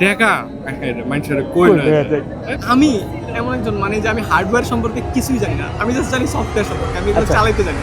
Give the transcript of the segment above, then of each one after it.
টাকা। মানুষের কই কই না দেয়া যায়? আমি এমন একজন মানে যে আমি হার্ডওয়্যার সম্পর্কে কিছুই জানি না। আমি জাস্ট জানি সফটওয়্যার সম্পর্কে আমি আচ্ছা। চালাইতে জানি।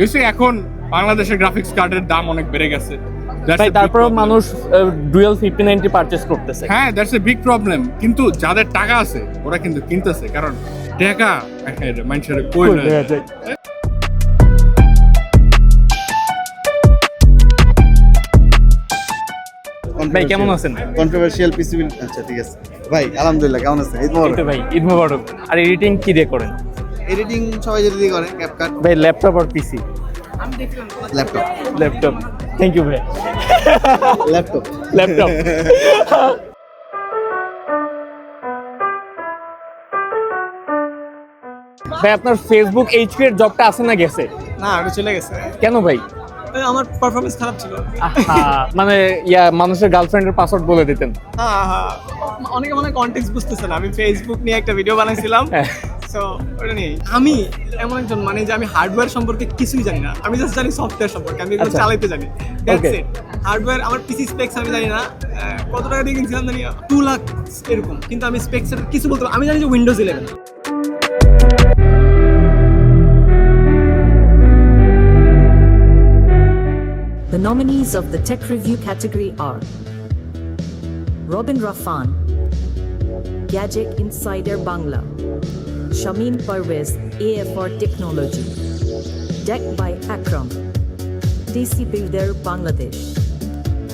বেশি এখন বাংলাদেশের গ্রাফিক্স কার্ডের দাম অনেক বেড়ে গেছে। তাই তারপরেও মানুষ ডুয়েল ফিফটি নাইনটি পারচেস করতেছে। হ্যাঁ দ্যাটস এ বিগ প্রবলেম কিন্তু যাদের টাকা আছে ওরা কিন্তু কিনতেছে। কারণ টাকা মানুষের কই কই না। দেয়া ভাই কেমন আছেন? কন্ট্রোভার্সিয়াল পিসি আচ্ছা ঠিক আছে। ভাই আলহামদুলিল্লাহ কেমন আছেন? ঈদ মোবারক। ভাই ঈদ মোবারক। আর এডিটিং কি দিয়ে করেন? এডিটিং সবাই যেটা দিয়ে করে ক্যাপকাট ভাই ল্যাপটপ আর পিসি আমি দেখলাম ল্যাপটপ ল্যাপটপ থ্যাংক ইউ ভাই। ল্যাপটপ ল্যাপটপ ভাই আপনার ফেসবুক এইচপি এর জবটা আছে না গেছে? না ওটা চলে গেছে। কেন ভাই? আমার পারফরমেন্স খারাপ ছিল। আহা, মানে ইয়া মানুষের গার্লফ্রেন্ডের পাসওয়ার্ড বলে দিতেন। হ্যাঁ, হ্যাঁ। অনেকে মনে কন্টেক্ট বুঝতেছে না। আমি ফেসবুক নিয়ে একটা ভিডিও বানাইছিলাম। হ্যাঁ। সো ওটা নিয়ে আমি এমন একজন মানে যে আমি হার্ডওয়্যার সম্পর্কে কিছুই জানি না। আমি জাস্ট জানি সফটওয়্যার সম্পর্কে আমি এগুলো আচ্ছা। চালাইতে জানি। দ্যাটস ইট হার্ডওয়্যার আমার পিসি স্পেক্স আমি জানি না। আহ, কত টাকা দিয়ে কিনছিলাম জানি টু লাখ এরকম। কিন্তু আমি স্পেক্স কিছু বলতে আমি জানি যে Windows eleven The nominees of the Tech Review category are Robin Rafan, Gadget Insider Bangla, Shamin Parvez, AFR Technology, Deck by Akram, DC Builder Bangladesh.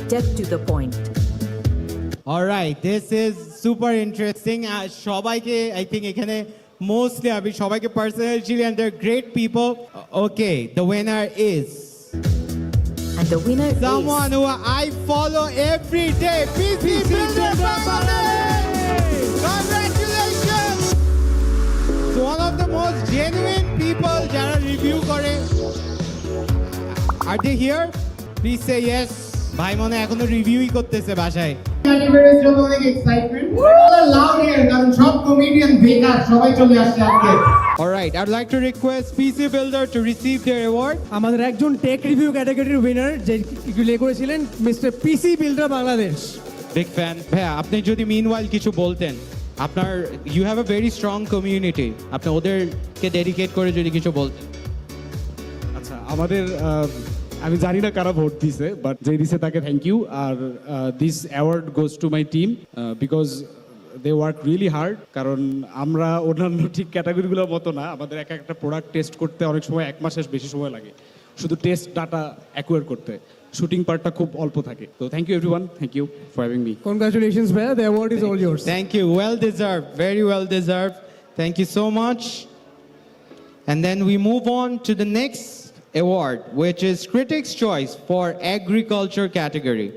Tech to the point. Alright this is super interesting সবাইকে I think এখানে mostly আমি সবাইকে personally and the great people okay the winner is And the winner someone is who I follow every day. PC Builder Bangladesh! Are they here? Please say yes. ভাই মনে হয় এখনও রিভিউই করতেছে বাসায়। Here Alright, I'd like to request PC Builder to receive their award. আমাদের একজন tech review ক্যাটাগরির উইনার যে প্লে করেছিলেন mister PC builder Bangladesh big fan ভাইয়া আপনি যদি মিনওয়াইল কিছু বলতেন আপনার you have a very strong community আপনি ওদেরকে ডেডিকেট করে যদি কিছু বলতেন। আচ্ছা আমাদের আমি জানি না কারা ভোট দিছে বাট যে দিছে তাকে thank you R this award goes to my team because they work really hard কারণ আমরা অন্যান্য ঠিক ক্যাটাগরিগুলোর মতো না আমাদের এক একটা প্রোডাক্ট টেস্ট করতে অনেক সময় এক মাসের বেশি সময় লাগে। শুধু টেস্ট ডাটা অ্যাকুয়ার করতে শুটিং পার্টটা খুব অল্প থাকে। তো thank you everyone thank you for having me congratulations ভাইয়া the award is all years thank you well deserve very well deserve thank you so much And then we move on to the next award, which is Critics' Choice for Agriculture category.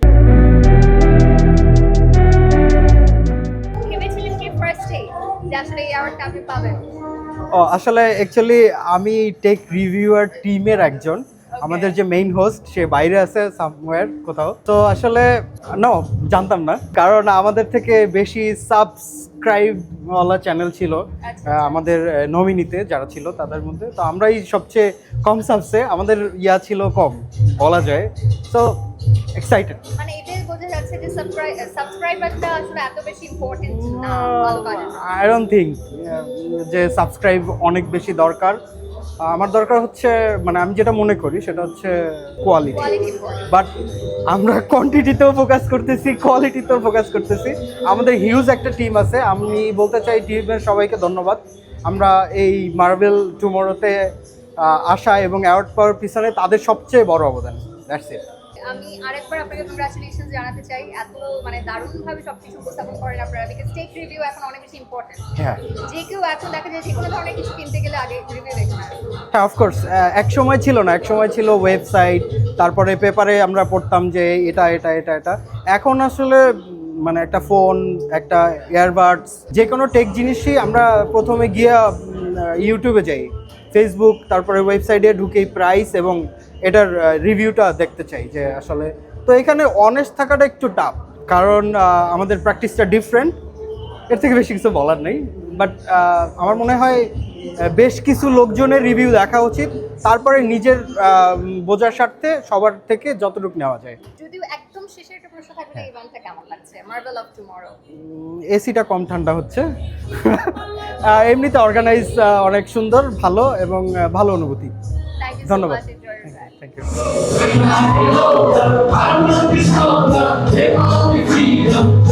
ও আসলে actually আমি tech reviewer টিমের একজন। আমাদের যে main host সে বাইরে আছে somewhere কোথাও। তো আসলে নো জানতাম না। কারণ আমাদের থেকে বেশি সাবস্ক্রাইব ওয়ালা চ্যানেল ছিল আচ্ছা। আমাদের নমিনিতে যারা ছিল তাদের মধ্যে। তো আমরাই সবচেয়ে কম সাবসে আমাদের ইয়া ছিল কম বলা যায়। তো এক্সাইটেড মানে এটাই বোঝা যাচ্ছে যে সাবস্ক্রাইবারটা আসলে এত বেশি ইম্পর্টেন্ট না আই ডোন্ট থিঙ্ক যে সাবস্ক্রাইব অনেক বেশি দরকার। আমার দরকার হচ্ছে মানে আমি যেটা মনে করি সেটা হচ্ছে কোয়ালিটি বাট আমরা কোয়ান্টিটিতেও ফোকাস করতেছি কোয়ালিটিতেও ফোকাস করতেছি। আমাদের হিউজ একটা টিম আছে। আমি বলতে চাই টিমের সবাইকে ধন্যবাদ। আমরা এই মার্বেল টুমোরোতে আসা এবং অ্যাওয়ার্ড পাওয়ার পিছনে তাদের সবচেয়ে বড় অবদান। দ্যাটস ইট আমি আরেকবার আপনাকে কংগ্রাচুলেশন জানাতে চাই। এত মানে দারুণভাবে সবকিছু উপস্থাপন করেন আপনারা। বিকজ টেক রিভিউ এখন অনেক বেশি ইম্পর্টেন্ট হ্যাঁ। যে কেউ এখন দেখা যায় যে কোনো ধরনের কিছু কিনতে গেলে আগে রিভিউ দেখে হ্যাঁ অফকোর্স এক সময় ছিল না। এক সময় ছিল ওয়েবসাইট তারপরে পেপারে আমরা পড়তাম যে এটা এটা এটা এটা। এখন আসলে মানে একটা ফোন একটা ইয়ারবাডস যে কোনো টেক জিনিসই আমরা প্রথমে গিয়ে ইউটিউবে যাই। ফেসবুক তারপরে ওয়েবসাইটে ঢুকেই প্রাইস এবং এটার রিভিউটা দেখতে চাই যে আসলে তো এখানে অনেস্ট থাকাটা একটু টাফ কারণ আমাদের প্র্যাকটিসটা ডিফারেন্ট এর থেকে বেশি কিছু বলার নেই বাট আমার মনে হয় বেশ কিছু লোকজনের রিভিউ দেখা উচিত তারপরে নিজের বোঝার স্বার্থে সবার থেকে যতটুকু নেওয়া যায়। যদিও একদম শেষে একটা প্রশ্ন থাকবে ইভেন্টটা কেমন লাগছে? মার্বেল অফ টুমরো এসিটা কম ঠান্ডা হচ্ছে। এমনিতে অর্গানাইজ অনেক সুন্দর ভালো এবং ভালো অনুভূতি। ধন্যবাদ। Thank you